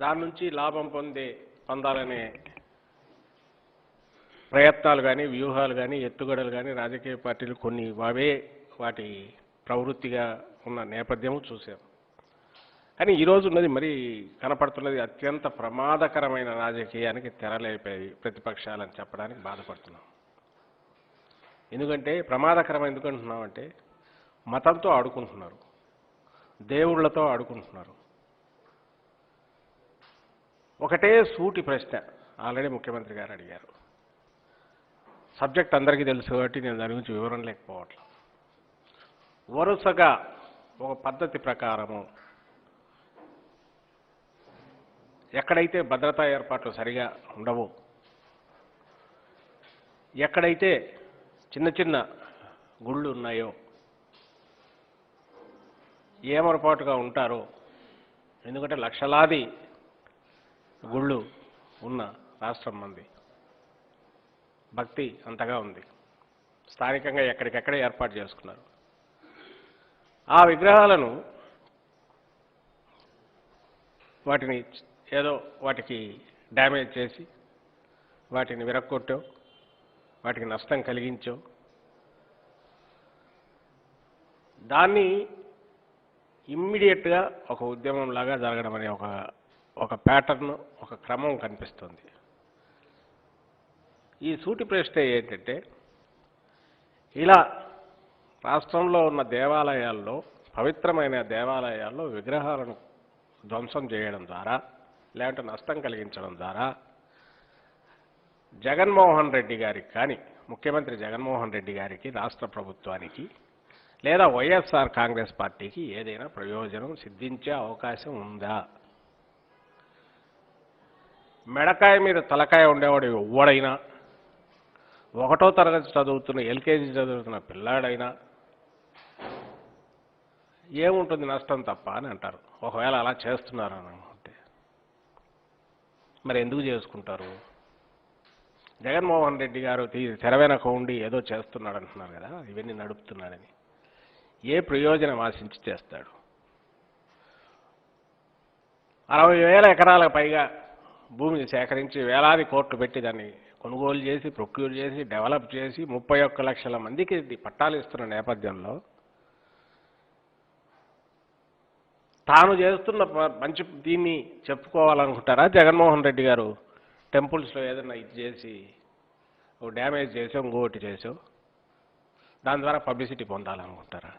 దాని నుంచి లాభం పొందే పొందాలనే ప్రయత్నాలు కానీ వ్యూహాలు కానీ ఎత్తుగడలు కానీ రాజకీయ పార్టీలు కొన్ని అవే వాటి ప్రవృత్తిగా ఉన్న నేపథ్యము చూసాం కానీ ఈరోజు ఉన్నది మరి కనపడుతున్నది అత్యంత ప్రమాదకరమైన రాజకీయానికి తెరలేపాయి ప్రతిపక్షాలని చెప్పడానికి బాధపడుతున్నాం. ఎందుకంటే ప్రమాదకరం ఎందుకంటున్నామంటే మతంతో ఆడుకుంటున్నారు దేవుళ్ళతో ఆడుకుంటున్నారు. ఒకటే సూటి ప్రశ్న. ఆల్రెడీ ముఖ్యమంత్రి గారు అడిగారు. సబ్జెక్ట్ అందరికీ తెలుసు కాబట్టి నేను దాని గురించి వివరణ లేకపోవట్లేదు. వరుసగా ఒక పద్ధతి ప్రకారము ఎక్కడైతే భద్రతా ఏర్పాట్లు సరిగా ఉండవు ఎక్కడైతే చిన్న చిన్న గుళ్ళు ఉన్నాయో ఏమరపాటుగా ఉంటారో ఎందుకంటే లక్షలాది గుళ్ళు ఉన్న రాష్ట్రం మంది. భక్తి అంతగా ఉంది. స్థానికంగా ఎక్కడికెక్కడే ఏర్పాటు చేసుకున్నారు. ఆ విగ్రహాలను వాటిని ఏదో వాటికి డ్యామేజ్ చేసి వాటిని విరక్కొట్టో వాటికి నష్టం కలిగించో. దాన్ని ఇమ్మీడియట్గా ఒక ఉద్యమం లాగా జరగడం అనే ఒక ఒక ప్యాటర్న్ ఒక క్రమం కనిపిస్తుంది. ఈ సూటి ప్రశ్న ఏంటంటే ఇలా రాష్ట్రంలో ఉన్న దేవాలయాల్లో పవిత్రమైన దేవాలయాల్లో విగ్రహాలను ధ్వంసం చేయడం ద్వారా లేదంటే నష్టం కలిగించడం ద్వారా జగన్మోహన్ రెడ్డి గారికి కానీ ముఖ్యమంత్రి జగన్మోహన్ రెడ్డి గారికి రాష్ట్ర ప్రభుత్వానికి లేదా వైఎస్ఆర్ కాంగ్రెస్ పార్టీకి ఏదైనా ప్రయోజనం సిద్ధించే అవకాశం ఉందా? మెడకాయ మీద తలకాయ ఉండేవాడు ఎవ్వడైనా. ఒకటో తరగతి చదువుతున్న ఎల్కేజీ చదువుతున్న పిల్లాడైనా. ఏముంటుంది నష్టం తప్ప అని అంటారు. ఒకవేళ అలా చేస్తున్నారు అనుకుంటే. మరి ఎందుకు చేసుకుంటారు? జగన్మోహన్ రెడ్డి గారు తీ- తెర వెనక ఉండి ఏదో చేస్తున్నాడు అంటున్నారు కదా ఇవన్నీ నడుపుతున్నాడని ఏ ప్రయోజనం ఆశించి చేస్తాడు? అరవై వేల ఎకరాలకు పైగా భూమిని సేకరించి వేలాది కోట్లు పెట్టి దాన్ని కొనుగోలు చేసి ప్రొక్యూర్ చేసి డెవలప్ చేసి ముప్పై ఒక్క లక్షల మందికి పట్టాలు ఇస్తున్న నేపథ్యంలో తాను చేస్తున్న ప- మంచి దీన్ని చెప్పుకోవాలనుకుంటారా? జగన్మోహన్ రెడ్డి గారు టెంపుల్స్లో ఏదైనా ఇది చేసి డ్యామేజ్ చేసాం ఇంకోటి చేసాం దాని ద్వారా పబ్లిసిటీ పొందాలనుకుంటారా?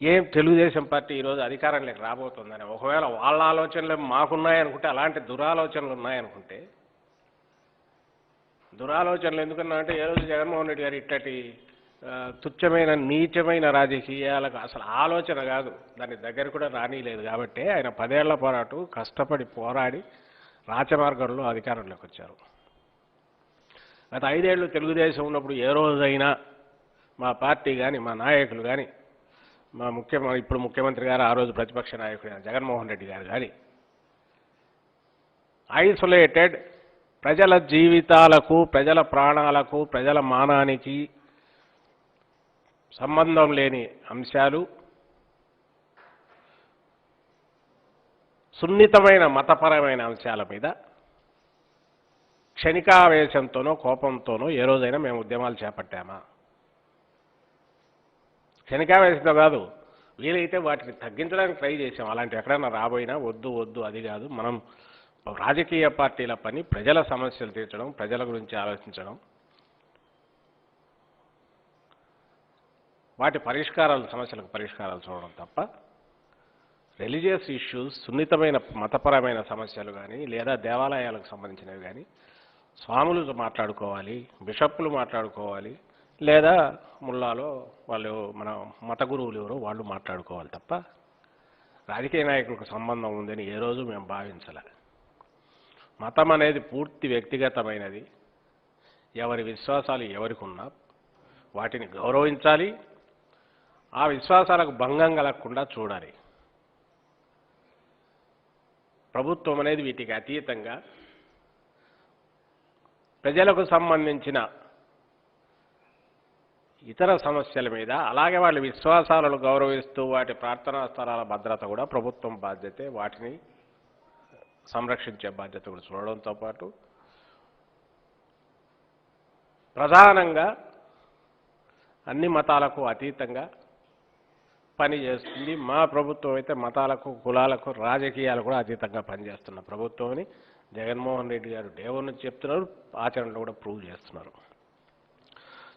ఏం తెలుగుదేశం పార్టీ ఈరోజు అధికారంలోకి రాబోతుందని ఒకవేళ వాళ్ళ ఆలోచనలు మాకున్నాయనుకుంటే అలాంటి దురాలోచనలు ఉన్నాయనుకుంటే దురాలోచనలు ఎందుకన్నా అంటే ఏ రోజు జగన్మోహన్ రెడ్డి గారు ఇట్టటి తుచ్చమైన నీచమైన రాజకీయాలకు అసలు ఆలోచన కాదు. దాని దగ్గర కూడా రానిలేదు కాబట్టి ఆయన పదేళ్ళ పోరాటు కష్టపడి పోరాడి రాచమార్గంలో అధికారంలోకి వచ్చారు. గత ఐదేళ్ళు తెలుగుదేశం ఉన్నప్పుడు ఏ రోజైనా మా పార్టీ కానీ మా నాయకులు కానీ మా ముఖ్య ఇప్పుడు ముఖ్యమంత్రి గారు ఆ రోజు ప్రతిపక్ష నాయకుడైన అయిన జగన్మోహన్ రెడ్డి గారు కానీ ఐసోలేటెడ్ ప్రజల జీవితాలకు ప్రజల ప్రాణాలకు ప్రజల మానానికి సంబంధం లేని అంశాలు సున్నితమైన మతపరమైన అంశాల మీద క్షణికావేశంతోనో కోపంతోనో ఏ రోజైనా మేము ఉద్యమాలు చేపట్టామా? క్షణికావేశంతో కాదు. వీలైతే వాటిని తగ్గించడానికి ట్రై చేసాం అలాంటి ఎక్కడైనా రాబోయినా వద్దు వద్దు అది కాదు. మనం రాజకీయ పార్టీల పని ప్రజల సమస్యలు తీర్చడం ప్రజల గురించి ఆలోచించడం వాటి పరిష్కారాలు సమస్యలకు పరిష్కారాలు చూడడం తప్ప రిలీజియస్ ఇష్యూస్ సున్నితమైన మతపరమైన సమస్యలు కానీ లేదా దేవాలయాలకు సంబంధించినవి కానీ స్వాములు మాట్లాడుకోవాలి బిషప్పులు మాట్లాడుకోవాలి లేదా ముల్లాలో వాళ్ళు మన మత గురువులు ఎవరో వాళ్ళు మాట్లాడుకోవాలి తప్ప రాజకీయ నాయకులకు సంబంధం ఉందని ఏ రోజు మేము భావించలే. మతం అనేది పూర్తి వ్యక్తిగతమైనది. ఎవరి విశ్వాసాలు ఎవరికి ఉన్నా వాటిని గౌరవించాలి. ఆ విశ్వాసాలకు భంగం కలగకుండా చూడాలి. ప్రభుత్వం అనేది వీటికి అతీతంగా ప్రజలకు సంబంధించిన ఇతర సమస్యల మీద అలాగే వాళ్ళ విశ్వాసాలను గౌరవిస్తూ వాటి ప్రార్థనా స్థలాల భద్రత కూడా ప్రభుత్వం బాధ్యతే వాటిని సంరక్షించే బాధ్యత కూడా చూడడంతో పాటు. ప్రధానంగా అన్ని మతాలకు అతీతంగా పనిచేస్తుంది మా ప్రభుత్వం అయితే మతాలకు కులాలకు రాజకీయాలు కూడా అతీతంగా పనిచేస్తున్న ప్రభుత్వం అని జగన్మోహన్ రెడ్డి గారు దేవుని నుంచి చెప్తున్నారు ఆచరణలో కూడా ప్రూవ్ చేస్తున్నారు.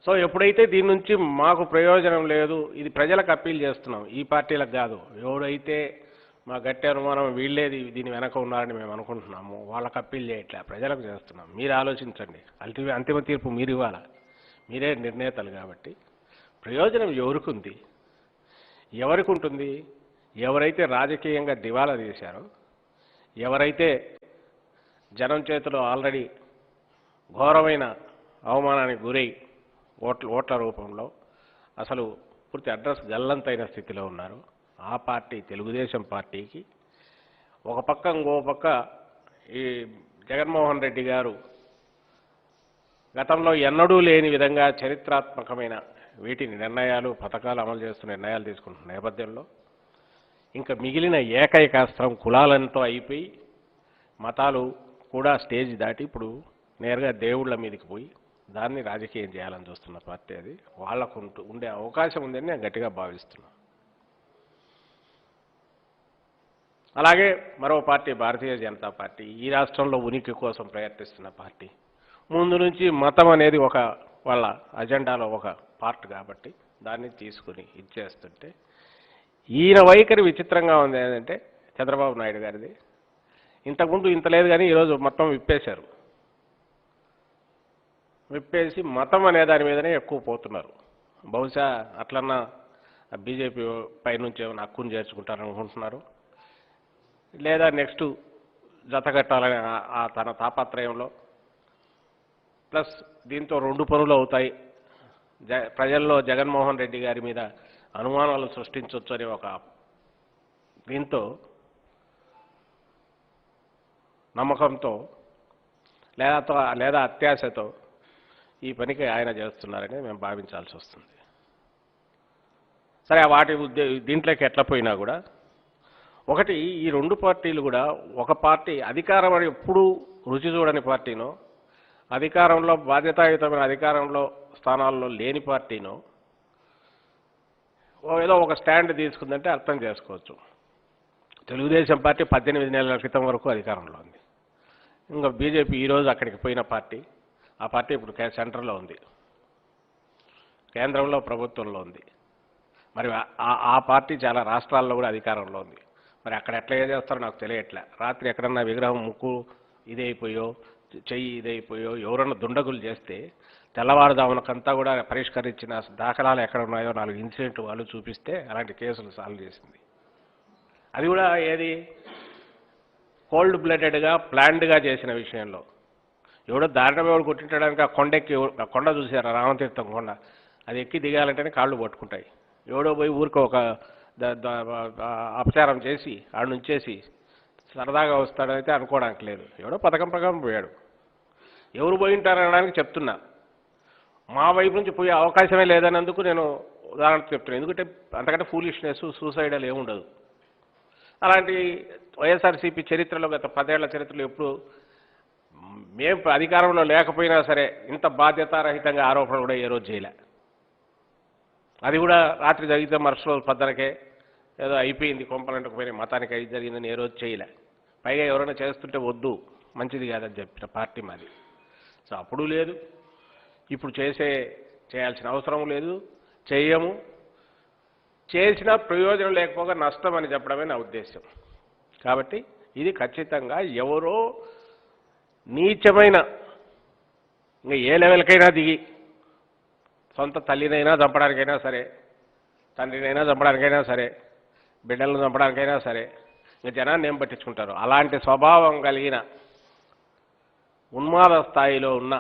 సో ఎప్పుడైతే దీని నుంచి మాకు ప్రయోజనం లేదు ఇది ప్రజలకు అప్పీల్ చేస్తున్నాం. ఈ పార్టీలకు కాదు. ఎవడైతే మా గట్టి అనుమానం వీళ్ళేది దీని వెనక ఉన్నారని మేము అనుకుంటున్నాము. వాళ్ళకి అప్పీల్ చేయట్లే ప్రజలకు చేస్తున్నాం. మీరు ఆలోచించండి. అల్టి అంతిమ తీర్పు మీరు ఇవ్వాలి? మీరే నిర్ణేతలు కాబట్టి. ప్రయోజనం ఎవరికి ఉంది? ఎవరికి ఉంటుంది? ఎవరైతే రాజకీయంగా దివాలా తీశారో ఎవరైతే జనం చేతిలో ఆల్రెడీ ఘోరమైన అవమానానికి గురై ఓట్ల ఓట్ల రూపంలో అసలు పూర్తి అడ్రస్ గల్లంతైన స్థితిలో ఉన్నారు. ఆ పార్టీ తెలుగుదేశం పార్టీకి. ఒక పక్క ఇంకో పక్క ఈ జగన్మోహన్ రెడ్డి గారు గతంలో ఎన్నడూ లేని విధంగా చరిత్రాత్మకమైన వీటిని నిర్ణయాలు పథకాలు అమలు చేస్తున్న నిర్ణయాలు తీసుకుంటున్న నేపథ్యంలో ఇంకా మిగిలిన ఏకైక అస్త్రం కులాలంతో అయిపోయి మతాలు కూడా స్టేజ్ దాటి ఇప్పుడు నేరుగా దేవుళ్ళ మీదకి పోయి దాన్ని రాజకీయం చేయాలని చూస్తున్న పార్టీ అది. వాళ్ళకు ఉంటూ- ఉండే అవకాశం ఉందని నేను గట్టిగా భావిస్తున్నాను అలాగే మరో పార్టీ భారతీయ జనతా పార్టీ ఈ రాష్ట్రంలో ఉనికి కోసం ప్రయత్నిస్తున్న పార్టీ. ముందు నుంచి మతం అనేది ఒక వాళ్ళ అజెండాలో ఒక పార్ట్ కాబట్టి దాన్ని తీసుకుని ఇచ్చేస్తుంటే ఈయన వైఖరి విచిత్రంగా ఉంది ఏంటంటే చంద్రబాబు నాయుడు గారిది. ఇంతకుముందు ఇంత లేదు కానీ ఈరోజు మొత్తం విప్పేశారు. విప్పేసి మతం అనే దాని మీదనే ఎక్కువ పోతున్నారు. బహుశా అట్లన్నా బీజేపీ పైనుంచి ఏమైనా హక్కును చేర్చుకుంటారని అనుకుంటున్నారు. లేదా నెక్స్ట్ జతగట్టాలని ఆ- తన తాపత్రయంలో. ప్లస్ దీంతో రెండు పనులు అవుతాయి. జ ప్రజల్లో జగన్మోహన్ రెడ్డి గారి మీద అనుమానాలు సృష్టించవచ్చు అనే ఒక దీంతో నమ్మకంతో లేదా తో- లేదా అత్యాశతో ఈ పనికి ఆయన చేస్తున్నారని మేము భావించాల్సి వస్తుంది. సరే ఆ వాటి ఉద్దే దీంట్లోకి ఎట్లా పోయినా కూడా ఒకటి ఈ రెండు పార్టీలు కూడా ఒక పార్టీ అధికారం అని ఎప్పుడూ రుచి చూడని పార్టీనో అధికారంలో బాధ్యతాయుతమైన అధికారంలో స్థానాల్లో లేని పార్టీనో ఏదో ఒక స్టాండ్ తీసుకుందంటే అర్థం చేసుకోవచ్చు. తెలుగుదేశం పార్టీ పద్దెనిమిది నెలల క్రితం వరకు అధికారంలో ఉంది. ఇంకా బీజేపీ ఈరోజు అక్కడికి పోయిన పార్టీ. ఆ పార్టీ ఇప్పుడు కే- సెంటర్లో ఉంది. కేంద్రంలో ప్రభుత్వంలో ఉంది. మరి ఆ- ఆ- పార్టీ చాలా రాష్ట్రాల్లో కూడా అధికారంలో ఉంది. మరి అక్కడ ఎట్లా ఏం చేస్తారో నాకు తెలియట్లే. రాత్రి ఎక్కడన్నా విగ్రహం ముక్కు ఇదైపోయో చెయ్యి ఇదైపోయో ఎవరన్నా దుండగులు చేస్తే తెల్లవారుదామునకంతా కూడా పరిష్కరించిన దాఖలాలు ఎక్కడ ఉన్నాయో నాలుగు ఇన్సిడెంట్ వాళ్ళు చూపిస్తే అలాంటి కేసులు సాల్వ్ చేసింది. అది కూడా ఏది? కోల్డ్ బ్లడెడ్గా ప్లాన్డ్గా చేసిన విషయంలో. ఎవడో దారిన ఎవడు కొట్టించడానికి ఆ కొండ ఎక్కి ఆ కొండ చూసారా రామతీర్థం కొండ. అది ఎక్కి దిగాలంటేనే కాళ్ళు పట్టుకుంటాయి. ఎవడో పోయి ఊరికి ఒక అపచారం చేసి ఆడ నుంచేసి సరదాగా వస్తాడైతే అనుకోవడానికి లేదు. ఎవడో పథకం ప్రకారం పోయాడు. ఎవరు పోయి ఉంటారనడానికి చెప్తున్నా. మా వైపు నుంచి పోయే అవకాశమే లేదన్నందుకు నేను ఉదాహరణ చెప్తున్నాను ఎందుకంటే అంతకంటే ఫూలిష్నెస్ సూసైడల్ ఏముండదు. అలాంటి వైఎస్ఆర్సీపీ చరిత్రలో గత పదేళ్ళ చరిత్రలో ఎప్పుడు మేము అధికారంలో లేకపోయినా సరే ఇంత బాధ్యతారహితంగా ఆరోపణలు కూడా ఏ రోజు చేయలే. అది కూడా రాత్రి జరిగితే మరుసటి రోజు పద్దనకే ఏదో అయిపోయింది కొంపలంటకు పోయిన మతానికి అది జరిగిందని ఏ రోజు చేయలే. పైగా ఎవరైనా చేస్తుంటే వద్దు మంచిది కాదని చెప్పిన పార్టీ మాది. సో అప్పుడు లేదు. ఇప్పుడు చేసే చేయాల్సిన అవసరం లేదు. చేయము. చేసినా ప్రయోజనం లేకపోగా నష్టం అని చెప్పడమే నా ఉద్దేశం. కాబట్టి ఇది ఖచ్చితంగా ఎవరో నీచమైన ఇంకా ఏ లెవెల్కైనా దిగి సొంత తల్లినైనా చంపడానికైనా సరే తండ్రినైనా చంపడానికైనా సరే బిడ్డలను చంపడానికైనా సరే ఇంకా జనాన్ని ఏం పట్టించుకుంటారు? అలాంటి స్వభావం కలిగిన ఉన్మాద స్థాయిలో ఉన్న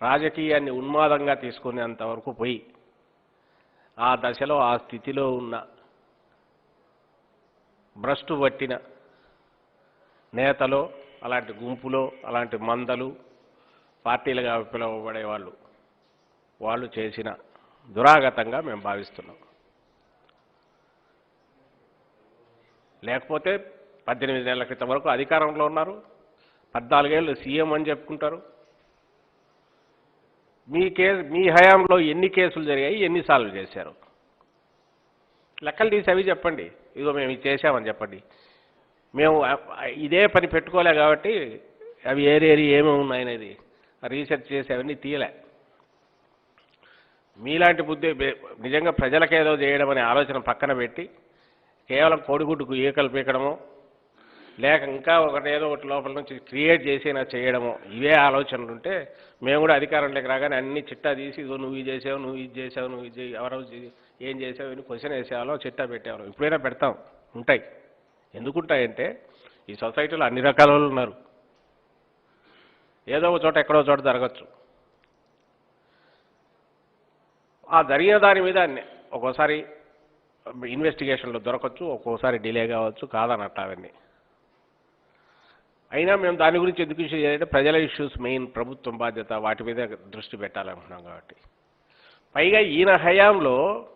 రాజకీయాన్ని ఉన్మాదంగా తీసుకునేంత వరకు పోయి ఆ దశలో ఆ స్థితిలో ఉన్న భ్రష్టు పట్టిన నేతలో అలాంటి గుంపులో అలాంటి మందలు పార్టీలుగా పిలువబడే వాళ్ళు వాళ్ళు చేసిన దురాగతంగా మేము భావిస్తున్నాం. లేకపోతే పద్దెనిమిది నెలల క్రితం వరకు అధికారంలో ఉన్నారు. పద్నాలుగేళ్ళు సీఎం అని చెప్పుకుంటారు. మీ కేసు మీ హయాంలో ఎన్ని కేసులు జరిగాయి ఎన్నిసార్లు చేశారు? లెక్కలు తీసి అవి చెప్పండి. ఇదిగో మేము ఇది చేశామని చెప్పండి. మేము ఇదే పని పెట్టుకోలే కాబట్టి అవి ఏరేరి ఏమేమి ఉన్నాయనేది రీసెర్చ్ చేసి అవన్నీ తీయలే. మీలాంటి బుద్ధి నిజంగా ప్రజలకేదో చేయడం అనే ఆలోచన పక్కన పెట్టి కేవలం కోడిగుడ్డుకు ఈకలు పీకడము లేక ఇంకా ఒకటేదో ఒకటి లోపల నుంచి క్రియేట్ చేసేనా చేయడము ఇవే ఆలోచనలు ఉంటే మేము కూడా అధికారంలోకి రాగానే అన్ని చిట్టా తీసి ఇదో నువ్వు ఇది చేసావు నువ్వు ఇది చేసావు నువ్వు ఇది చేయి- ఎవరో ఏం చేసావు ఇవన్నీ క్వశ్చన్ వేసేవాళ్ళం చిట్టా పెట్టేవాళ్ళం. ఇప్పుడైనా పెడతాం ఉంటాయి. ఎందుకుంటాయంటే ఈ సొసైటీలో అన్ని రకాల వాళ్ళు ఉన్నారు. ఏదో ఒక చోట ఎక్కడో చోట జరగచ్చు. ఆ జరిగిన దాని మీద ఒక్కోసారి ఇన్వెస్టిగేషన్లో దొరకచ్చు ఒక్కోసారి డిలే కావచ్చు కాదన్నట్టు అవన్నీ. అయినా మేము దాని గురించి ఎందుకు ఇష్యూ చేయాలంటే ప్రజల ఇష్యూస్ మెయిన్ ప్రభుత్వం బాధ్యత వాటి మీద దృష్టి పెట్టాలనుకున్నాం కాబట్టి. పైగా ఈయన హయాంలో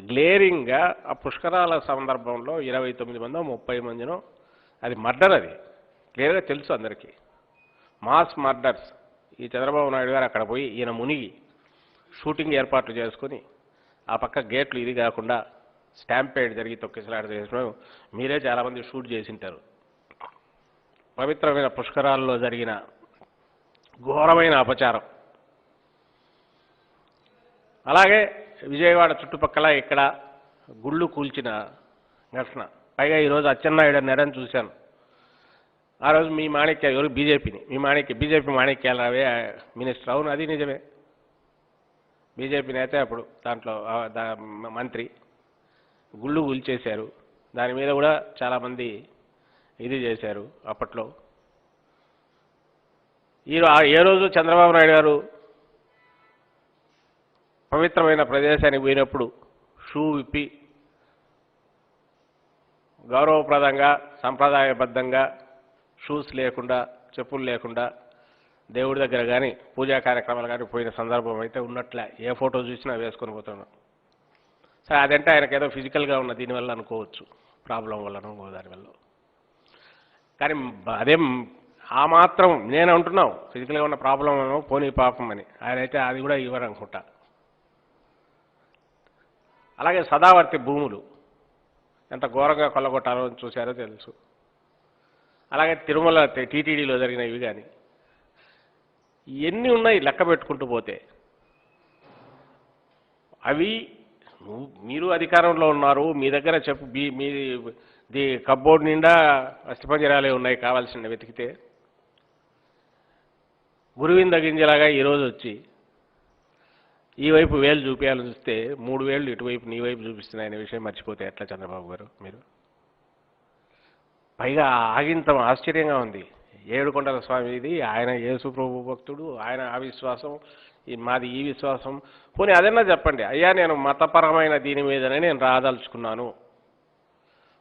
గ్లేరింగ్గా ఆ పుష్కరాల సందర్భంలో ఇరవై తొమ్మిది మందో ముప్పై మందినో అది మర్డర్ అది. క్లియర్గా తెలుసు అందరికీ. Mass murders. ఈ చంద్రబాబు నాయుడు గారు అక్కడ పోయి ఈయన మునిగి షూటింగ్ ఏర్పాట్లు చేసుకుని ఆ పక్క గేట్లు ఇది కాకుండా స్టాంపేడ్ జరిగి తొక్కిసలాట చేసిన మీరే చాలామంది షూట్ చేసింటారు. పవిత్రమైన పుష్కరాల్లో జరిగిన ఘోరమైన అపచారం. అలాగే విజయవాడ చుట్టుపక్కల ఇక్కడ గుళ్ళు కూల్చిన ఘటన పైగా ఈరోజు అచ్చెన్నాయుడు నెరని చూశాను. ఆ రోజు మీ మాణిక్య ఎవరు? బీజేపీని. మీ మాణిక్య బీజేపీ మాణిక్యాలవే మినిస్టర్. అవును అది నిజమే. బీజేపీ నేత అప్పుడు దాంట్లో దా- మ- మంత్రి. గుళ్ళు కూల్చేశారు. దాని మీద కూడా చాలామంది ఇది చేశారు అప్పట్లో. ఈ ఏ రోజు చంద్రబాబు నాయుడు గారు పవిత్రమైన ప్రదేశానికి పోయినప్పుడు షూ విప్పి గౌరవప్రదంగా సంప్రదాయబద్ధంగా షూస్ లేకుండా చెప్పులు లేకుండా దేవుడి దగ్గర కానీ పూజా కార్యక్రమాలు కానీ పోయిన సందర్భం అయితే ఉన్నట్లే. ఏ ఫోటో చూసినా వేసుకొని పోతున్నాం సరే అదంటే ఆయనకి ఏదో ఫిజికల్గా ఉన్న దీనివల్ల అనుకోవచ్చు. ప్రాబ్లం వల్లనో దానివల్ల కానీ అదేం ఆ మాత్రం నేను అంటున్నావు. ఫిజికల్గా ఉన్న ప్రాబ్లం ఏమో పోనీ పాపం అని. ఆయన అయితే అది కూడా ఇవ్వరు అనుకుంటా అలాగే సదావర్తి భూములు. ఎంత ఘోరంగా కొల్లగొట్టాలో చూశారో తెలుసు. అలాగే తిరుమల టీటీడీలో జరిగిన ఇవి కానీ ఎన్ని ఉన్నాయి లెక్క పెట్టుకుంటూ పోతే? అవి మీరు అధికారంలో ఉన్నారు మీ దగ్గర చెప్పు మీ మీ ది కబ్బోర్డ్ నిండా అస్థిపంజరాలే ఉన్నాయి కావాల్సిన వెతికితే. గురువింద గింజలాగా ఈరోజు వచ్చి ఈ వైపు వేలు చూపించాలని చూస్తే మూడు వేలు ఇటువైపు నీ వైపు చూపిస్తున్నాయనే విషయం మర్చిపోతే ఎట్లా చంద్రబాబు గారు మీరు? పైగా ఆగింతం ఆశ్చర్యంగా ఉంది. ఏడుకొండల స్వామి ఇది ఆయన యేసు ప్రభు భక్తుడు ఆయన ఆ విశ్వాసం ఈ మాది ఈ విశ్వాసం. పోనీ అదన్నా చెప్పండి అయ్యా నేను మతపరమైన దీని మీదనే నేను రాదలుచుకున్నాను.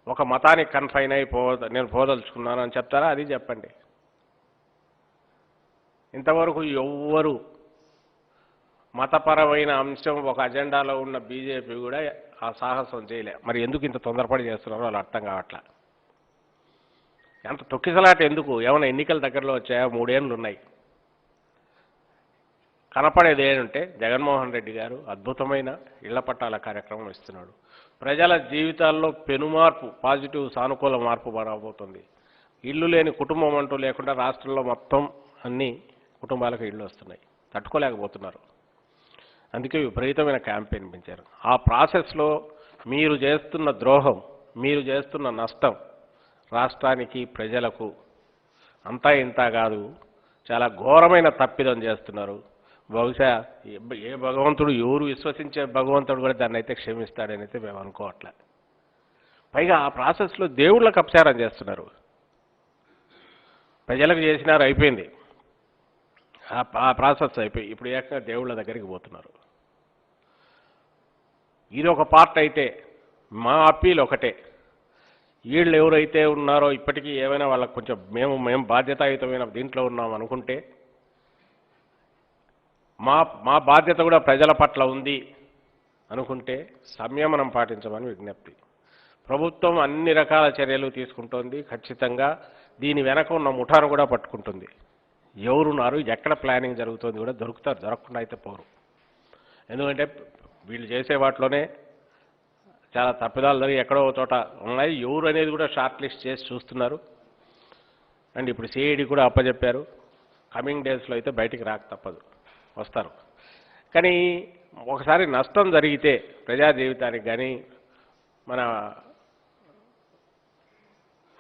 ఒక మతానికి కన్ఫైన్ అయి పో నేను పోదలుచుకున్నాను అని చెప్తారా? అది చెప్పండి. ఇంతవరకు ఎవ్వరు మతపరమైన అంశం ఒక అజెండాలో ఉన్న బీజేపీ కూడా ఆ సాహసం చేయలే. మరి ఎందుకు ఇంత తొందరపడి చేస్తున్నారో వాళ్ళు అర్థం కావట్లా? ఎంత తొక్కిసలాట ఎందుకు? ఏమైనా ఎన్నికల దగ్గరలో వచ్చాయా? మూడేళ్ళు ఉన్నాయి. కనపడేది ఏంటంటే జగన్మోహన్ రెడ్డి గారు అద్భుతమైన ఇళ్ళ పట్టాల కార్యక్రమం ఇస్తున్నాడు. ప్రజల జీవితాల్లో పెనుమార్పు పాజిటివ్ సానుకూల మార్పు రాబోతుంది. ఇల్లు లేని కుటుంబం అంటూ లేకుండా రాష్ట్రంలో మొత్తం అన్ని కుటుంబాలకు ఇళ్ళు వస్తున్నాయి. తట్టుకోలేకపోతున్నారు. అందుకే విపరీతమైన క్యాంపెయిన్ పెంచారు. ఆ ప్రాసెస్లో మీరు చేస్తున్న ద్రోహం మీరు చేస్తున్న నష్టం రాష్ట్రానికి ప్రజలకు అంతా ఇంత కాదు చాలా ఘోరమైన తప్పిదం చేస్తున్నారు. బహుశా ఏ- భగవంతుడు ఎవరు విశ్వసించే భగవంతుడు కూడా దాన్ని అయితే క్షమిస్తాడని అయితే మేము అనుకోవట్లే. పైగా ఆ ప్రాసెస్లో దేవుళ్ళకు అపచారం చేస్తున్నారు. ప్రజలకు చేసినారు అయిపోయింది. ఆ ఆ ప్రాసెస్ అయిపోయి ఇప్పుడు ఏకంగా దేవుళ్ళ దగ్గరికి పోతున్నారు. ఇది ఒక పార్ట్ అయితే మా అప్పీల్ ఒకటే. వీళ్ళు ఎవరైతే ఉన్నారో ఇప్పటికీ ఏమైనా వాళ్ళకి కొంచెం మేము మేము బాధ్యతాయుతమైన దీంట్లో ఉన్నాం అనుకుంటే మా మా బాధ్యత కూడా ప్రజల పట్ల ఉంది అనుకుంటే సంయమనం పాటించమని విజ్ఞప్తి. ప్రభుత్వం అన్ని రకాల చర్యలు తీసుకుంటోంది. ఖచ్చితంగా దీని వెనక ఉన్న ముఠాను కూడా పట్టుకుంటుంది. ఎవరున్నారు ఎక్కడ ప్లానింగ్ జరుగుతుంది కూడా దొరుకుతారు దొరకకుండా అయితే పోరు. ఎందుకంటే వీళ్ళు చేసే వాటిలోనే చాలా తప్పిదాలు జరిగి ఎక్కడో చోట ఉన్నాయి. ఎవరు అనేది కూడా షార్ట్ లిస్ట్ చేసి చూస్తున్నారు. అండ్ ఇప్పుడు సిఐడి కూడా అప్పచెప్పారు కమింగ్ డేస్లో అయితే బయటికి రాక తప్పదు. వస్తారు. కానీ ఒకసారి నష్టం జరిగితే ప్రజా జీవితానికి కానీ మన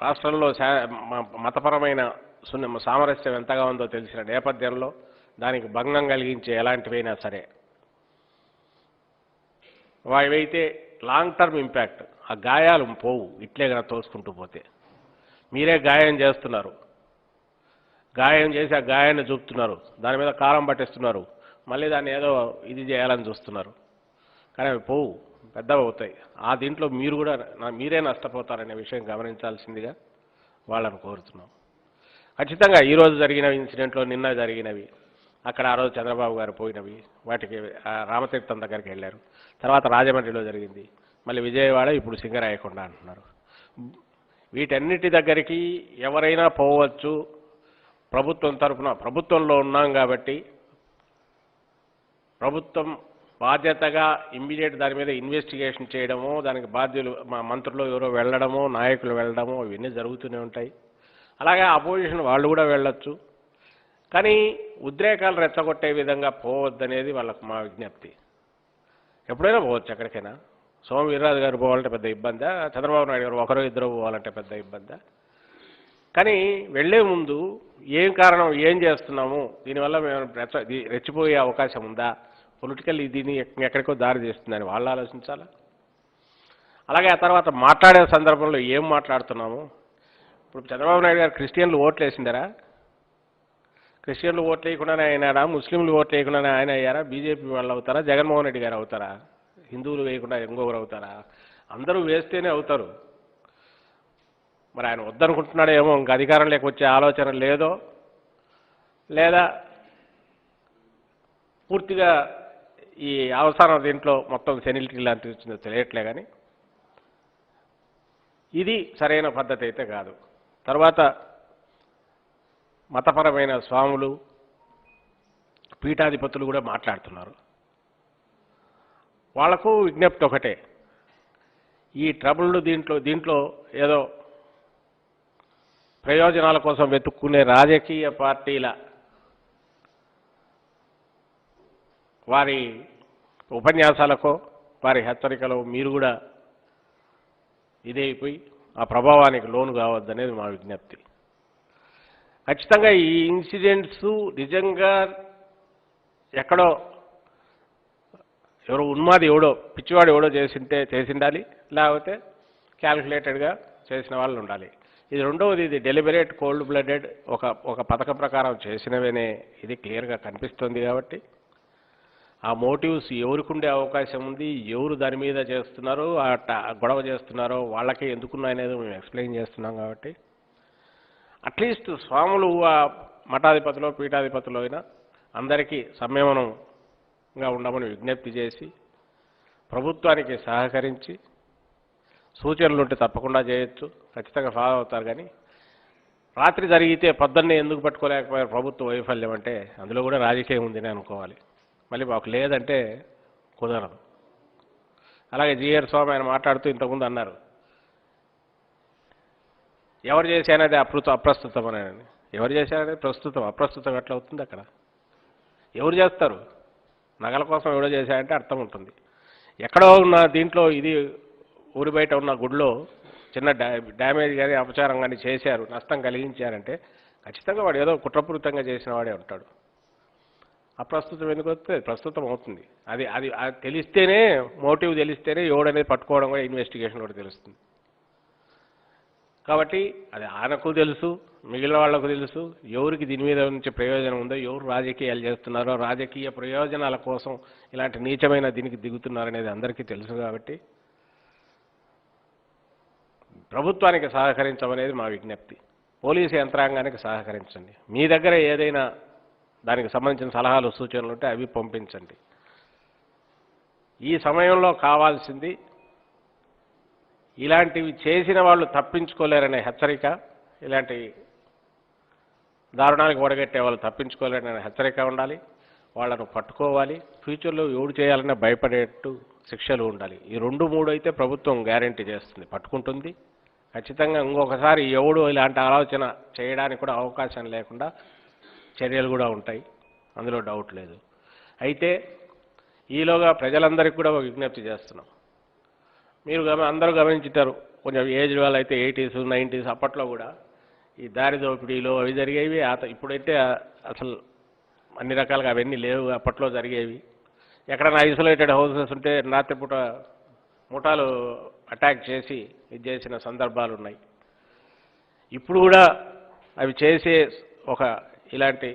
రాష్ట్రంలో మ- మతపరమైన సున్న సామరస్యం ఎంతగా ఉందో తెలిసిన నేపథ్యంలో దానికి భంగం కలిగించే ఎలాంటివైనా సరే అవైతే లాంగ్ టర్మ్ ఇంపాక్ట్ ఆ గాయాలు పోవు ఇట్లే కదా తోసుకుంటూ పోతే. మీరే గాయం చేస్తున్నారు. గాయం చేసి ఆ గాయాన్ని చూపుతున్నారు. దాని మీద కారం పట్టేస్తున్నారు. మళ్ళీ దాన్ని ఏదో ఇది చేయాలని చూస్తున్నారు. కానీ అవి పోవు పెద్దవి అవుతాయి. ఆ దీంట్లో మీరు కూడా మీరే నష్టపోతారనే విషయం గమనించాల్సిందిగా వాళ్ళని కోరుతున్నాం. ఖచ్చితంగా ఈరోజు జరిగిన ఇన్సిడెంట్లో నిన్న జరిగినవి అక్కడ ఆ రోజు చంద్రబాబు గారు పోయినవి. వాటికి రామతీర్థం దగ్గరికి వెళ్ళారు. తర్వాత రాజమండ్రిలో జరిగింది. మళ్ళీ విజయవాడ ఇప్పుడు సింగరాయకొండ అంటున్నారు. వీటన్నిటి దగ్గరికి ఎవరైనా పోవచ్చు. ప్రభుత్వం తరఫున ప్రభుత్వంలో ఉన్నాం కాబట్టి ప్రభుత్వం బాధ్యతగా ఇమ్మీడియట్ దాని మీద ఇన్వెస్టిగేషన్ చేయడము దానికి బాధ్యులు మా మంత్రులు ఎవరో వెళ్ళడము నాయకులు వెళ్ళడము ఇవన్నీ జరుగుతూనే ఉంటాయి. అలాగే అపోజిషన్ వాళ్ళు కూడా వెళ్ళొచ్చు. కానీ ఉద్రేకాలు రెచ్చగొట్టే విధంగా పోవద్దనేది వాళ్ళకు మా విజ్ఞప్తి. ఎప్పుడైనా పోవచ్చు ఎక్కడికైనా? సోమ వీర్రాజు గారు పోవాలంటే పెద్ద ఇబ్బందా? చంద్రబాబు నాయుడు గారు ఒకరో ఇద్దరు పోవాలంటే పెద్ద ఇబ్బందా? కానీ వెళ్ళే ముందు ఏం కారణం ఏం చేస్తున్నాము? దీనివల్ల మేము రెచ్చ రెచ్చిపోయే అవకాశం ఉందా? పొలిటికల్ దీన్ని ఎక్కడికో దారి తీస్తుందని వాళ్ళు ఆలోచించాలా? అలాగే ఆ తర్వాత మాట్లాడే సందర్భంలో ఏం మాట్లాడుతున్నాము? ఇప్పుడు చంద్రబాబు నాయుడు గారు క్రిస్టియన్లు ఓట్లు వేసిందరా క్రిస్టియన్లు ఓట్లు వేయకుండానే అయినాడా? ముస్లింలు ఓట్లు వేయకుండానే ఆయన అయ్యారా? బీజేపీ వాళ్ళు అవుతారా? జగన్మోహన్ రెడ్డి గారు అవుతారా? హిందువులు వేయకుండా ఇంకొకరు అవుతారా? అందరూ వేస్తేనే అవుతారు. మరి ఆయన వద్దనుకుంటున్నాడో ఏమో ఇంక అధికారం లేకొచ్చే ఆలోచన లేదో లేదా పూర్తిగా ఈ అవసరం దీంట్లో మొత్తం సెనిలిటీ లాంటివి వచ్చిందో తెలియట్లే కానీ ఇది సరైన పద్ధతి అయితే కాదు. తర్వాత మతపరమైన స్వాములు పీఠాధిపతులు కూడా మాట్లాడుతున్నారు. వాళ్ళకు విజ్ఞప్తి ఒకటే. ఈ ట్రబుల్ దీంట్లో దీంట్లో ఏదో ప్రయోజనాల కోసం వెతుక్కునే రాజకీయ పార్టీల వారి ఉపన్యాసాలకో వారి హెచ్చరికలో మీరు కూడా ఇదైపోయి ఆ ప్రభావానికి లోను కావద్దనేది మా విజ్ఞప్తి. ఖచ్చితంగా ఈ ఇన్సిడెంట్స్ నిజంగా ఎక్కడో ఎవరో ఉన్మాది ఎవడో పిచ్చివాడు ఎవడో చేసింటే చేసిండాలి లేకపోతే క్యాల్కులేటెడ్గా చేసిన వాళ్ళు ఉండాలి. ఇది రెండవది ఇది డెలిబరేట్ కోల్డ్ బ్లడెడ్ ఒక ఒక పథకం ప్రకారం చేసినవేనే ఇది క్లియర్గా కనిపిస్తుంది కాబట్టి ఆ మోటివ్స్ ఎవరికి ఉండే అవకాశం ఉంది ఎవరు దాని మీద చేస్తున్నారో ఆ గొడవ చేస్తున్నారో వాళ్ళకే ఎందుకున్నాయనేది మేము ఎక్స్ప్లెయిన్ చేస్తున్నాం కాబట్టి అట్లీస్ట్ స్వాములు మఠాధిపతిలో పీఠాధిపతిలో అయినా అందరికీ సంయమనంగా ఉండమని విజ్ఞప్తి చేసి ప్రభుత్వానికి సహకరించి సూచనలు ఉంటే తప్పకుండా చేయొచ్చు. ఖచ్చితంగా ఫాలో అవుతారు కానీ రాత్రి జరిగితే పొద్దున్నే ఎందుకు పట్టుకోలేకపోయారు ప్రభుత్వ వైఫల్యం అంటే అందులో కూడా రాజకీయం ఉందని అనుకోవాలి. మళ్ళీ మాకు లేదంటే కుదరదు. అలాగే జిఆర్ స్వామి ఆయన మాట్లాడుతూ ఇంతకుముందు అన్నారు ఎవరు చేశానది అప్రుత అప్రస్తుతం అని ఎవరు చేశారనేది ప్రస్తుతం అప్రస్తుతం ఎట్లా అవుతుంది అక్కడ? ఎవరు చేస్తారు? నగల కోసం ఎవడో చేశారంటే అర్థం ఉంటుంది. ఎక్కడో ఉన్న దీంట్లో ఇది ఊరి బయట ఉన్న గుడిలో చిన్న డ్యామేజ్ కానీ అపచారం కానీ చేశారు నష్టం కలిగించారంటే ఖచ్చితంగా వాడు ఏదో కుట్రపూరితంగా చేసిన వాడే ఉంటాడు. అప్రస్తుతం ఎందుకు వస్తే ప్రస్తుతం అవుతుంది. అది అది అది తెలిస్తేనే మోటివ్ తెలిస్తేనే ఎవడనేది పట్టుకోవడం కూడా ఇన్వెస్టిగేషన్ కూడా తెలుస్తుంది. కాబట్టి అది ఆయనకు తెలుసు మిగిలిన వాళ్ళకు తెలుసు ఎవరికి దీని మీద నుంచి ప్రయోజనం ఉందో ఎవరు రాజకీయాలు చేస్తున్నారో రాజకీయ ప్రయోజనాల కోసం ఇలాంటి నీచమైన దీనికి దిగుతున్నారనేది అందరికీ తెలుసు కాబట్టి ప్రభుత్వానికి సహకరించమనేది మా విజ్ఞప్తి. పోలీసు యంత్రాంగానికి సహకరించండి. మీ దగ్గర ఏదైనా దానికి సంబంధించిన సలహాలు సూచనలు ఉంటే అవి పంపించండి. ఈ సమయంలో కావాల్సింది ఇలాంటివి చేసిన వాళ్ళు తప్పించుకోలేరనే హెచ్చరిక ఇలాంటి దారుణానికి ఓడగట్టే వాళ్ళు తప్పించుకోలేరనే హెచ్చరిక ఉండాలి. వాళ్ళను పట్టుకోవాలి. ఫ్యూచర్లో ఎవడు చేయాలన్నా భయపడేట్టు శిక్షలు ఉండాలి. ఈ రెండు మూడు అయితే ప్రభుత్వం గ్యారంటీ చేస్తుంది. పట్టుకుంటుంది. ఖచ్చితంగా ఇంకొకసారి ఎవడు ఇలాంటి ఆలోచన చేయడానికి కూడా అవకాశం లేకుండా చర్యలు కూడా ఉంటాయి. అందులో డౌట్ లేదు. అయితే ఈలోగా ప్రజలందరికీ కూడా ఒక విజ్ఞప్తి చేస్తున్నాం. మీరు గమ అందరూ గమనించుంటారు. కొంచెం ఏజ్ వాళ్ళు అయితే ఎయిటీస్ నైంటీస్ అప్పట్లో కూడా ఈ దారి దోపిడీలు అవి జరిగేవి. ఆత ఇప్పుడైతే అసలు అన్ని రకాలుగా అవన్నీ లేవు అప్పట్లో జరిగేవి. ఎక్కడైనా ఐసోలేటెడ్ హౌసెస్ ఉంటే రాత్రిపూట ముఠాలు అటాక్ చేసి ఇది చేసిన సందర్భాలు ఉన్నాయి. ఇప్పుడు కూడా అవి చేసే ఒక ఇలాంటి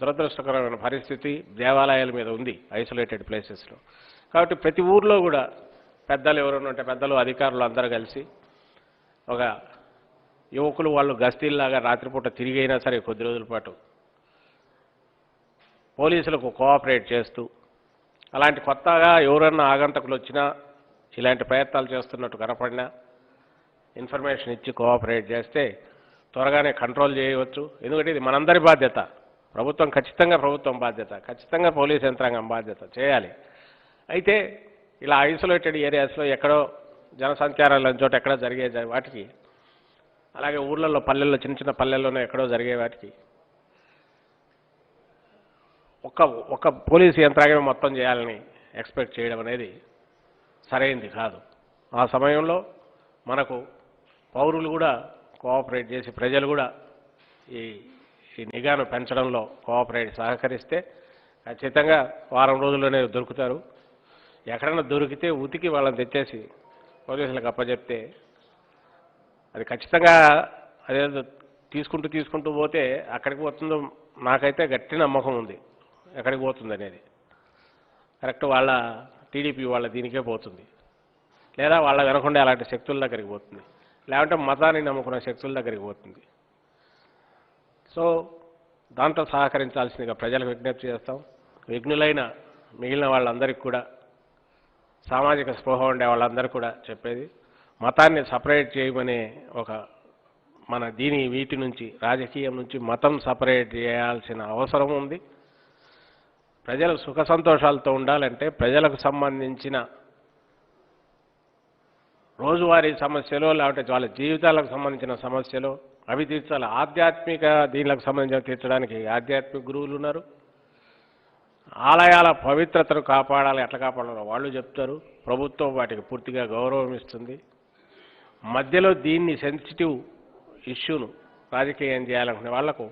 దురదృష్టకరమైన పరిస్థితి దేవాలయాల మీద ఉంది ఐసోలేటెడ్ ప్లేసెస్లో కాబట్టి ప్రతి ఊర్లో కూడా పెద్దలు ఎవరైనా ఉంటే పెద్దలు అధికారులు అందరూ కలిసి ఒక యువకులు వాళ్ళు గస్తీల్లాగా రాత్రిపూట తిరిగైనా సరే కొద్ది రోజుల పాటు పోలీసులకు కోఆపరేట్ చేస్తూ అలాంటి కొత్తగా ఎవరన్నా ఆగంతకులు వచ్చినా ఇలాంటి ప్రయత్నాలు చేస్తున్నట్టు కనపడినా ఇన్ఫర్మేషన్ ఇచ్చి కోఆపరేట్ చేస్తే త్వరగానే కంట్రోల్ చేయవచ్చు. ఎందుకంటే ఇది మనందరి బాధ్యత. ప్రభుత్వం ఖచ్చితంగా ప్రభుత్వం బాధ్యత. ఖచ్చితంగా పోలీస్ యంత్రాంగం బాధ్యత. చేయాలి. అయితే ఇలా ఐసోలేటెడ్ ఏరియాస్లో ఎక్కడో జనసంచారం చోట ఎక్కడో జరిగే వాటికి. అలాగే ఊర్లలో పల్లెల్లో చిన్న చిన్న పల్లెల్లోనే ఎక్కడో జరిగే వాటికి. ఒక ఒక పోలీసు యంత్రాంగం మొత్తం చేయాలని ఎక్స్పెక్ట్ చేయడం అనేది సరైంది కాదు. ఆ సమయంలో మనకు పౌరులు కూడా కోఆపరేట్ చేసి ప్రజలు కూడా ఈ ఈ నిఘాను పెంచడంలో కోఆపరేట్ సహకరిస్తే ఖచ్చితంగా వారం రోజుల్లోనే దొరుకుతారు. ఎక్కడైనా దొరికితే ఉతికి వాళ్ళని తెచ్చేసి పోలీసులకు అప్పచెప్తే అది ఖచ్చితంగా అదేదో తీసుకుంటూ తీసుకుంటూ పోతే అక్కడికి పోతుందో నాకైతే గట్టి నమ్మకం ఉంది. ఎక్కడికి పోతుంది అనేది. కరెక్ట్ వాళ్ళ టీడీపీ వాళ్ళ దీనికే పోతుంది. లేదా వాళ్ళ వినకుండా అలాంటి శక్తుల దగ్గరికి పోతుంది. లేకుంటే మతాన్ని నమ్ముకున్న శక్తుల దగ్గరికి పోతుంది. సో దాంతో సహకరించాల్సిందిగా ప్రజలకు విజ్ఞప్తి చేస్తాం. విఘ్నులైన మిగిలిన వాళ్ళందరికీ కూడా సామాజిక స్పృహ ఉండే వాళ్ళందరూ కూడా చెప్పేది మతాన్ని సపరేట్ చేయమనే ఒక మన దీని వీటి నుంచి రాజకీయం నుంచి మతం సపరేట్ చేయాల్సిన అవసరం ఉంది. ప్రజలు సుఖ సంతోషాలతో ఉండాలంటే ప్రజలకు సంబంధించిన రోజువారీ సమస్యలు లేకపోతే వాళ్ళ జీవితాలకు సంబంధించిన సమస్యలు అవి తీర్చాలి. ఆధ్యాత్మిక దీనికి సంబంధించిన తీర్చడానికి ఆధ్యాత్మిక గురువులు ఉన్నారు. ఆలయాల పవిత్రతను కాపాడాలి ఎట్లా కాపాడాలో వాళ్ళు చెప్తారు. ప్రభుత్వం వాటికి పూర్తిగా గౌరవం ఇస్తుంది. మధ్యలో దీన్ని సెన్సిటివ్ ఇష్యూను రాజకీయం చేయాలనుకునే వాళ్ళకు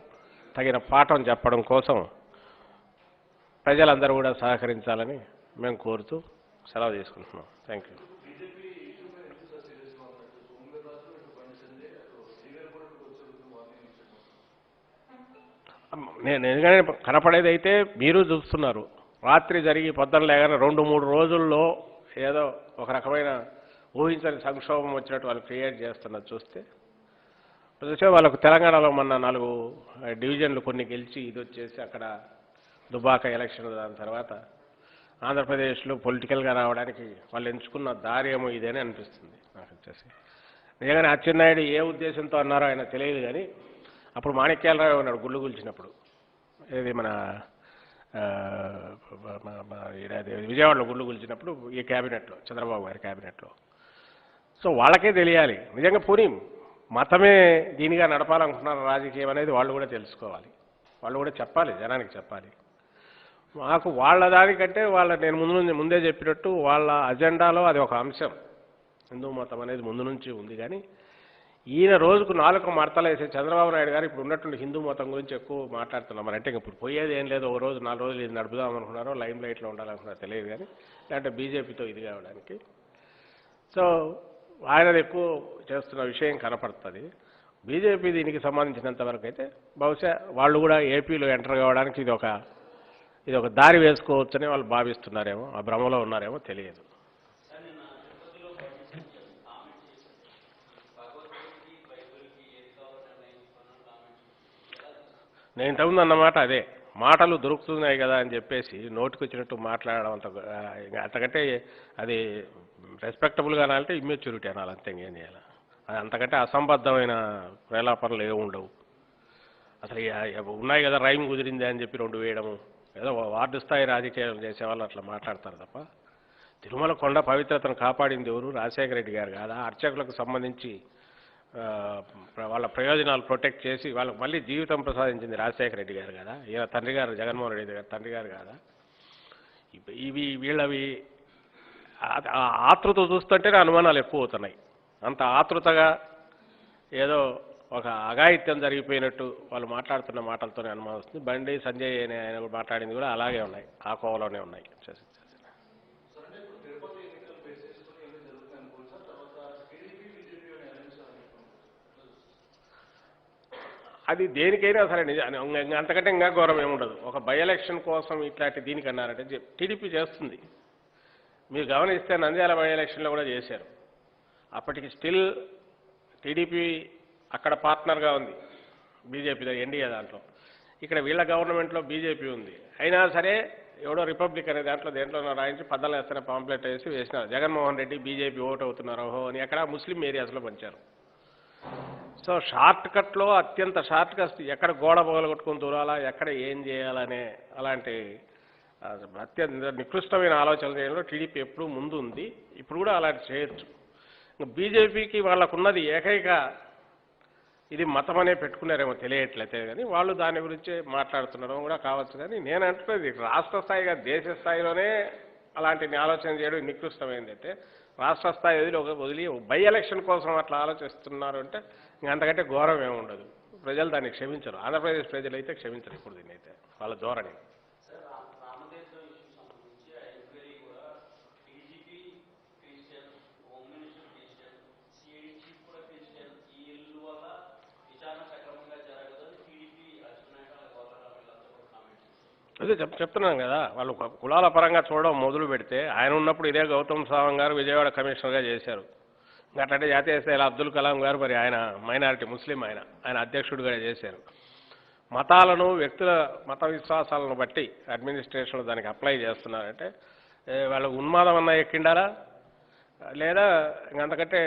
తగిన పాఠం చెప్పడం కోసం ప్రజలందరూ కూడా సహకరించాలని మేము కోరుతూ సెలవు తీసుకుంటున్నాం. థ్యాంక్ యూ నేను ఎందుకంటే కనపడేది అయితే మీరు చూస్తున్నారు. రాత్రి జరిగి పొద్దున లేగానే రెండు మూడు రోజుల్లో ఏదో ఒక రకమైన ఊహించని సంక్షోభం వచ్చినట్టు వాళ్ళు క్రియేట్ చేస్తున్నది చూస్తే చూస్తే వాళ్ళకు తెలంగాణలో మొన్న నాలుగు డివిజన్లు కొన్ని గెలిచి ఇది వచ్చేసి అక్కడ దుబాక ఎలక్షన్ దాని తర్వాత ఆంధ్రప్రదేశ్లో పొలిటికల్గా రావడానికి వాళ్ళు ఎంచుకున్న దారి ఏమో ఇదేనే అనిపిస్తుంది నాకు వచ్చేసి. నిజంగానే అచ్చెన్నాయుడు ఏ ఉద్దేశంతో అన్నారో ఆయన తెలియదు కానీ అప్పుడు మాణిక్యాలరావు ఉన్నాడు గుళ్ళు గుల్చినప్పుడు ఇది మన విజయవాడలో గుళ్ళు గుల్చినప్పుడు ఈ క్యాబినెట్లో చంద్రబాబు గారి క్యాబినెట్లో. సో వాళ్ళకే తెలియాలి. నిజంగా పోనీ మతమే దీనిగా నడపాలనుకుంటున్నారు రాజకీయం అనేది వాళ్ళు కూడా తెలుసుకోవాలి. వాళ్ళు కూడా చెప్పాలి జనానికి చెప్పాలి. మాకు వాళ్ళ దానికంటే వాళ్ళ నేను ముందు నుంచి ముందే చెప్పినట్టు వాళ్ళ అజెండాలో అది ఒక అంశం. హిందూ మతం అనేది ముందు నుంచి ఉంది కానీ ఈయన రోజుకు నాలుగు మడతలు వేసే చంద్రబాబు నాయుడు గారు ఇప్పుడు ఉన్నటువంటి హిందూ మతం గురించి ఎక్కువ మాట్లాడుతున్నాం. మరి అంటే ఇప్పుడు పోయేది ఏం లేదు. ఓ రోజు నాలుగు రోజులు ఇది నడుపుదాం అనుకున్నారో లైమ్ లైట్లో ఉండాలనుకున్నారో తెలియదు కానీ లేదంటే బీజేపీతో ఇది కావడానికి. సో ఆయన ఎక్కువ చేస్తున్న విషయం కనపడుతుంది. బీజేపీ దీనికి సంబంధించినంత వరకు అయితే బహుశా వాళ్ళు కూడా ఏపీలో ఎంటర్ కావడానికి ఇది ఒక ఇది ఒక దారి వేసుకోవచ్చని వాళ్ళు భావిస్తున్నారేమో ఆ భ్రమలో ఉన్నారేమో తెలియదు. నేను ఇంతకుముందు అన్నమాట అదే. మాటలు దొరుకుతున్నాయి కదా అని చెప్పేసి నోటికి వచ్చినట్టు మాట్లాడడం అంత ఇంకా అంతకంటే అది రెస్పెక్టబుల్గా అనాలంటే ఇమ్మెచ్యూరిటీ అనాలి అంతే ఇంకేం చేయాలి. అది అంతకంటే అసంబద్ధమైన ప్రేలాపనలు ఏమి ఉండవు. అసలు ఉన్నాయి కదా రైమ్ కుదిరింది అని చెప్పి రెండు వేయడము. ఏదో వార్డు స్థాయి రాజకీయాలు చేసేవాళ్ళు అట్లా మాట్లాడతారు తప్ప. తిరుమల కొండ పవిత్రతను కాపాడింది ఎవరు? రాజశేఖర రెడ్డి గారు కాదా? అర్చకులకు సంబంధించి వాళ్ళ ప్రయోజనాలు ప్రొటెక్ట్ చేసి వాళ్ళకి మళ్ళీ జీవితం ప్రసాదించింది రాజశేఖర రెడ్డి గారు కదా? ఈయన తండ్రి గారు జగన్మోహన్ రెడ్డి గారు తండ్రి గారు కాదా? ఇవి- వీళ్ళవి ఆ- ఆ ఆతృత చూస్తుంటేనే అనుమానాలు ఎక్కువ అవుతున్నాయి. అంత ఆతృతగా ఏదో ఒక అఘాయిత్యం జరిగిపోయినట్టు వాళ్ళు మాట్లాడుతున్న మాటలతోనే అనుమానం వస్తుంది. బండి సంజయ్ అనే ఆయన మాట్లాడింది కూడా అలాగే ఉన్నాయి. ఆ కోవలోనే ఉన్నాయి చేసి- చేసి. అది దేనికైనా సరే నిజ అంతకంటే ఇంకా ఘోరం ఏముండదు ఒక బై ఎలక్షన్ కోసం ఇట్లాంటి దీనికి అన్నారంటే టీడీపీ చేస్తుంది. మీరు గమనిస్తే నంద్యాల బై ఎలక్షన్లో కూడా చేశారు. అప్పటికి స్టిల్ టీడీపీ అక్కడ పార్ట్నర్గా ఉంది. బీజేపీ ఎన్డీఏ దాంట్లో. ఇక్కడ వీళ్ళ గవర్నమెంట్లో బీజేపీ ఉంది. అయినా సరే ఎవడో రిపబ్లిక్ అనే దాంట్లో దేంట్లో రాయించి పద్దలు వేస్తారని పాంప్లెట్ వేసి వేసినారు. జగన్మోహన్ రెడ్డి బీజేపీ ఓటు అవుతున్నారు. ఓహో అని అక్కడ ముస్లిం ఏరియాస్లో పంచారు. సో షార్ట్ కట్లో అత్యంత షార్ట్ కట్ ఎక్కడ గోడ పగలగొట్టుకుని దూరాలా ఎక్కడ ఏం చేయాలనే అలాంటి అత్యంత నికృష్టమైన ఆలోచనలు చేయడంలో టీడీపీ ఎప్పుడూ ముందు ఉంది ఇప్పుడు కూడా అలాంటి చేయొచ్చు. బీజేపీకి వాళ్ళకున్నది ఏకైక ఇది మతం అనే పెట్టుకున్నారేమో తెలియట్లయితే కానీ వాళ్ళు దాని గురించి మాట్లాడుతుండడం కూడా కావచ్చు కానీ నేను అంటున్నది రాష్ట్ర స్థాయిగా దేశ స్థాయిలోనే అలాంటి ఆలోచన చేయడం నికృష్టమైందంటే రాష్ట్ర స్థాయి వదిలి ఒక వదిలి బై ఎలక్షన్ కోసం అట్లా ఆలోచిస్తున్నారు అంటే అంతకంటే ఘోరం ఏమి ఉండదు ప్రజలు దాన్ని క్షమించరు. ఆంధ్రప్రదేశ్ ప్రజలు అయితే క్షమించరు ఇప్పుడు దీన్ని అయితే వాళ్ళ ధోరణి. అదే చెప్ చెప్తున్నాను కదా. వాళ్ళు కులాల పరంగా చూడడం మొదలు పెడితే ఆయన ఉన్నప్పుడు ఇదే గౌతమ్ సావంగ్ గారు విజయవాడ కమిషనర్గా చేశారు. అట్లంటే జాతీయ స్థాయిలో అబ్దుల్ కలాం గారు మరి ఆయన మైనారిటీ ముస్లిం ఆయన. ఆయన అధ్యక్షుడిగా చేశారు. మతాలను వ్యక్తుల మత విశ్వాసాలను బట్టి అడ్మినిస్ట్రేషన్లో దానికి అప్లై చేస్తున్నారంటే వాళ్ళ ఉన్మాదం అన్న ఎక్కిండారా లేదా ఇంక అంతకంటే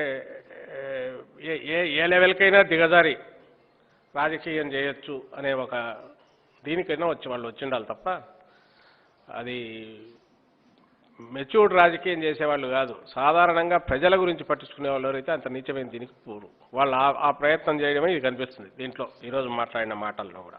ఏ ఏ ఏ లెవెల్కైనా దిగజారి రాజకీయం చేయొచ్చు అనే ఒక దీనికైనా వచ్చి వాళ్ళు వచ్చిండాలి తప్ప అది మెచ్యూర్డ్ రాజకీయం చేసేవాళ్ళు కాదు. సాధారణంగా ప్రజల గురించి పట్టించుకునే వాళ్ళు ఎవరైతే అంత నీచమైన దీనికి పోరు వాళ్ళు ఆ- ప్రయత్నం చేయడమే ఇది కనిపిస్తుంది దీంట్లో. ఈరోజు మాట్లాడిన మాటల్లో కూడా.